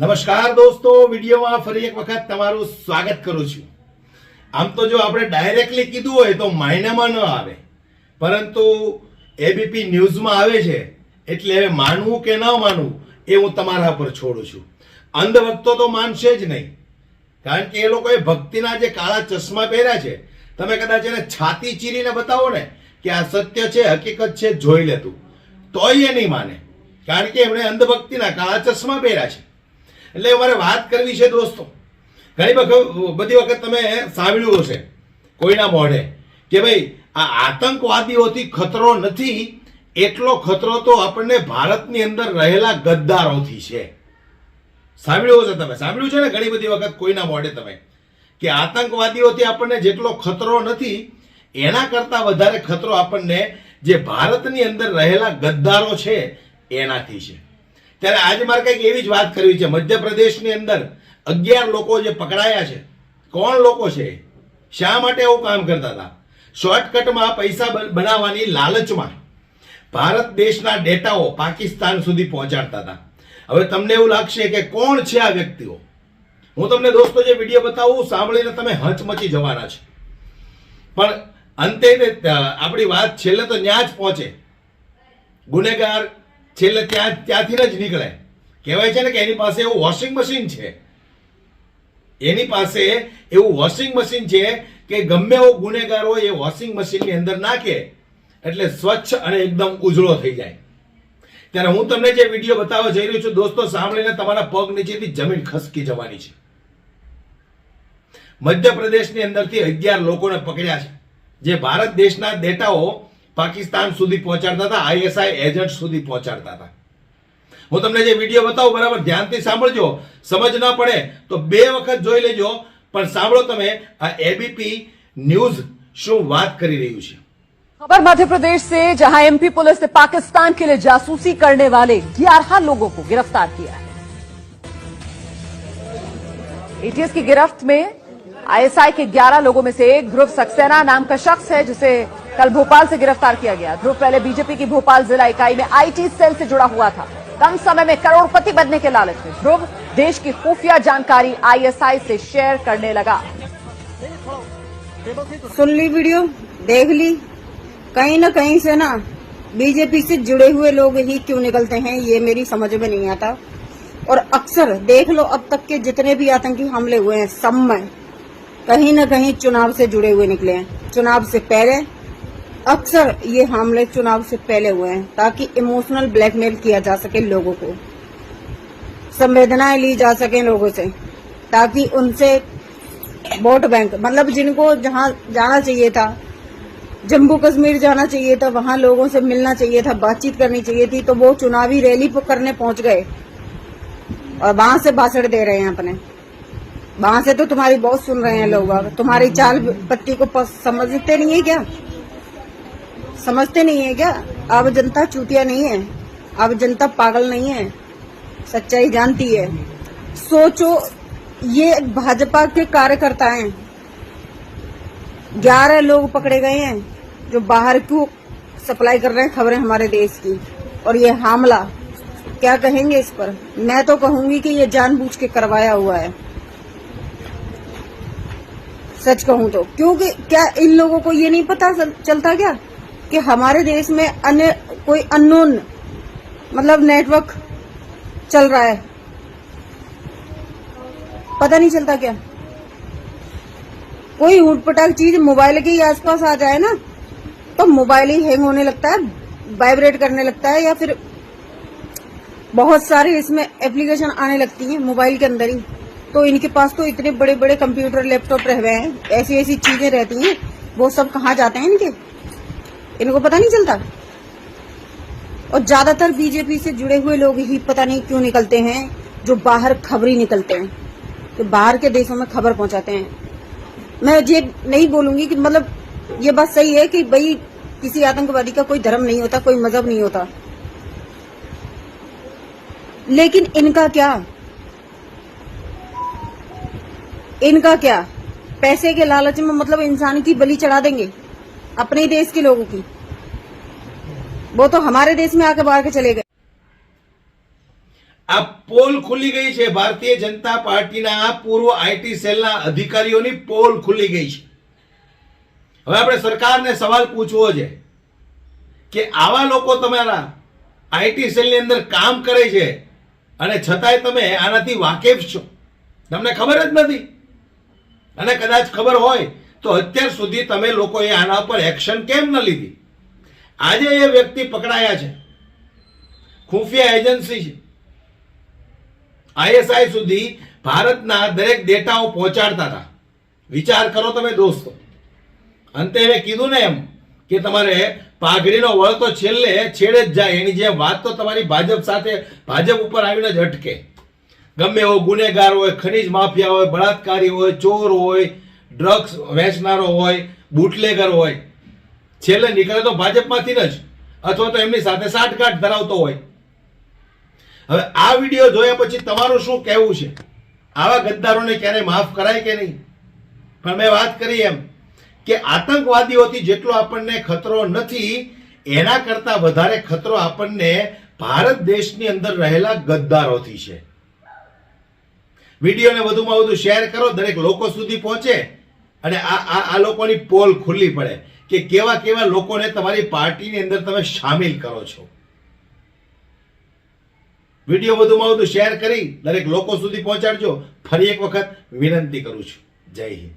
નમસ્કાર દોસ્તો, વિડીયોમાં ફરી એક વખત તમારું સ્વાગત કરું છું. આમ તો જો આપણે ડાયરેક્ટલી કીધું હોય તો માયનામાં ન આવે. પરંતુ એબીપી ન્યૂઝમાં આવે છે, એટલે હવે માનવું કે ન માનવું એ હું તમારા પર છોડું છું. અંધભક્તો તો માનશે જ નહીં. કારણ કે એ લોકોએ ભક્તિના જે કાળા ચશ્મા પહેર્યા છે, તમે કદાચ એને છાતી ચીરીને બતાવો ને કે આ સત્ય છે, હકીકત છે, જોઈ લેતું. તોય એ નહીં માને. કારણ કે એમણે અંધભક્તિના કાળા ચશ્મા પહેર્યા છે. એટલે અમારે વાત કરવી છે દોસ્તો. ઘણી વખત, બધી વખત તમે સાંભળ્યું હશે, કોઈના મોઢે, કે ભાઈ, આ આતંકવાદીઓથી ખતરો નથી, એટલો ખતરો તો આપણને ભારતની અંદર રહેલા ગદ્દારોથી છે. સાંભળ્યું હશે તમે? સાંભળ્યું છે ને ઘણી બધી વખત કોઈના મોઢે તમે? કે આતંકવાદીઓથી આપણને જેટલો ખતરો નથી, એના કરતા વધારે ખતરો આપણને જે ભારતની અંદર રહેલા ગદ્દારો છે, એનાથી છે. ત્યારે આજે મારે કંઈક એવી જ વાત કરવી છે. મધ્યપ્રદેશની અંદર અગિયાર લોકો જે પકડાયા છે, કોણ લોકો છે? શા માટે એવું કામ કરતા હતા? શોર્ટકટમાં પૈસા બનાવવાની લાલચમાં ભારત દેશના ડેટાઓ પાકિસ્તાન સુધી પહોંચાડતા હતા. હવે તમને એવું લાગશે કે કોણ છે આ વ્યક્તિઓ? હું તમને દોસ્તો જે વીડિયો બતાવું, સાંભળીને તમે હચમચી જવાના છે. પણ અંતે આપણી વાત છેલ્લે તો ત્યાં જ પહોંચે. ગુનેગાર છેલ્લે ત્યાં ત્યાંથી જ નીકળે. કહેવાય છે ને કે એની પાસે એવું વોશિંગ મશીન છે. એની પાસે એવું વોશિંગ મશીન છે કે ગમે એવો ગુનેગાર હોય એ વોશિંગ મશીનની અંદર નાખે એટલે સ્વચ્છ અને એકદમ ઉજળો થઈ જાય. ત્યારે હું તમને જે વીડિયો બતાવવા જઈ રહ્યો છું, દોસ્તો, સાંભળીને તમારા પગ નીચેથી જમીન ખસકી જવાની છે. મધ્યપ્રદેશની અંદરથી અગિયાર લોકોને પકડ્યા છે. જે ભારત દેશના ડેટાઓ પાકિસ્તાન સુધી પહોંચાડતા હતા આઈએસઆઈ એજન્ટ સુધી પહોંચાડતા હતા હું તમને જે વિડીયો બતાવું બરાબર ધ્યાનથી સાંભળજો સમજ ન પડે તો બે વખત જોઈ લેજો પણ સાંભળો તમે આ એબીપી ન્યૂઝ શું વાત કરી રહ્યું છે खबर मध्य प्रदेश से जहां एमपी पुलिस ने पाकिस्तान के लिए जासूसी करने वाले 11 लोगों को गिरफ्तार किया है एटीएस की गिरफ्त में आईएसआई के 11 लोगों में से एक ध्रुव सक्सेना नाम का शख्स है जिसे कल भोपाल से गिरफ़्तार किया गया। ध्रुव पहले बीजेपी की भोपाल जिला इकाई में आईटी सेल से जुड़ा हुआ था। कम समय में करोड़पति बनने के लालच में ध्रुव देश की खुफिया जानकारी आईएसआई से शेयर करने लगा। सुन ली वीडियो, देख ली। कहीं न कहीं से ना बीजेपी से जुड़े हुए लोग ही क्यों निकलते हैं, ये मेरी समझ में नहीं आता। और अक्सर देख लो अब तक के जितने भी आतंकी हमले हुए हैं, सब में कहीं न कहीं चुनाव से जुड़े हुए निकले हैं। चुनाव से पहले अक्सर ये हमले चुनाव से पहले हुए हैं ताकि इमोशनल ब्लैकमेल किया जा सके लोगों को। संवेदनाएँ ली जा सके लोगों से ताकि उनसे वोट बैंक मतलब जिनको जहाँ जाना चाहिए था, जम्मू कश्मीर जाना चाहिए था, वहाँ लोगों से मिलना चाहिए था, बातचीत करनी चाहिए थी तो वो चुनावी रैली करने पहुँच गए। और वहाँ से भाषण दे रहे हैं अपने। वहाँ से तो तुम्हारी बहुत सुन रहे हैं लोग। तुम्हारी चाल पत्ती को समझते नहीं है क्या? समझते नहीं है क्या? अब जनता चूतिया नहीं है। अब जनता पागल नहीं है। सच्चाई जानती है। सोचो, ये भाजपा के कार्यकर्ता हैं। ग्यारह लोग पकड़े गए हैं, जो बाहर को सप्लाई कर रहे हैं खबरें हमारे देश की? और ये हमला, क्या कहेंगे इस पर? मैं तो कहूँगी कि ये जानबूझ के करवाया हुआ है। सच कहूँ तो। क्योंकि क्या इन लोगों को ये नहीं पता चलता क्या? कि हमारे देश में अन्य, कोई अननोन मतलब नेटवर्क चल रहा है। पता नहीं चलता क्या? कोई ऊटपटाक चीज़ मोबाइल के आसपास आ जाए ना तो मोबाइल ही हैंग होने लगता है वाइब्रेट करने लगता है, या फिर बहुत सारे इसमें एप्लीकेशन आने लगती हैं मोबाइल के अंदर ही। तो इनके पास तो इतने बड़े बड़े कंप्यूटर लैपटॉप रह गए हैं ऐसी ऐसी चीज़ें रहती हैं, वो सब कहाँ जाते हैं इनके? इनको पता नहीं चलता? और ज़्यादातर बीजेपी से जुड़े हुए लोग ही पता नहीं क्यों निकलते हैं, जो बाहर खबरी निकलते हैं, जो बाहर के देशों में खबर पहुंचाते हैं। मैं ये नहीं बोलूँगी कि मतलब ये बात सही है कि भाई किसी आतंकवादी का कोई धर्म नहीं होता, कोई मज़हब नहीं होता। लेकिन इनका क्या? इनका क्या? पैसे के लालच में मतलब इंसान की बलि चढ़ा देंगे? अपने ही देश के लोगों की वो तो हमारे देश में आके बाहर के चले गए આ પોલ ખુલી ગઈ છે ભારતીય જનતા પાર્ટીના પૂર્વ આઈટી સેલના અધિકારીઓની પોલ ખુલી ગઈ છે હવે આપણે સરકારને સવાલ પૂછવો છે કે આવા લોકો તમારા આઈટી સેલની અંદર કામ કરે છે અને છતાંય તમે આનાથી વાકેફ છો તમને ખબર જ નથી અને કદાચ ખબર હોય તો અત્યાર સુધી તમે લોકોએ આના પર એક્શન કેમ ન લીધી? આજે એ વ્યક્તિ પકડાયા છે. ખુફિયા એજન્સી છે. આઈએસઆઈ સુધી ભારતના દરેક ડેટાઓ પહોંચાડતા હતા. વિચાર કરો તમે દોસ્તો. અંતે એને કીધું ને એમ કે તમારે પાઘડીનો વળ તો છેલ્લે છેડે જ જાય. એની જે વાત તો તમારી ભાજપ સાથે, ભાજપ ઉપર આવીને જ અટકે. ગમે એવો ગુનેગાર હોય, ખનીજ માફિયા હોય, બળાત્કારી હોય, ચોર હોય ડ્રગ્સ વેચનારો હોય બુટલેગર હોય, છેલ્લે નીકળે તો ભાજપમાંથી જ, અથવા તો એમની સાથે સાઠગાંઠ ધરાવતો હોય. હવે આ વીડિયો જોયા પછી તમારું શું કહેવું છે? આવા ગદ્દારોને ક્યારેય માફ કરાય કે નહીં? પણ મેં વાત કરી એમ કે આતંકવાદીઓથી જેટલો આપણને ખતરો નથી, એના કરતા વધારે ખતરો આપણને ભારત દેશની અંદર રહેલા ગદ્દારોથી છે. વિડીયોને વધુમાં વધુ શેર કરો, દરેક લોકો સુધી પહોંચે. અને આ આ આ લોકોની પોલ ખુલ્લી પડે કે કેવા કેવા લોકોને તમારી પાર્ટીની અંદર તમે સામેલ કરો છો. વીડિયો વધુમાં વધુ શેર કરી દરેક લોકો સુધી પહોંચાડજો. ફરી એક વખત વિનંતી કરું છું. જય હિન્દ.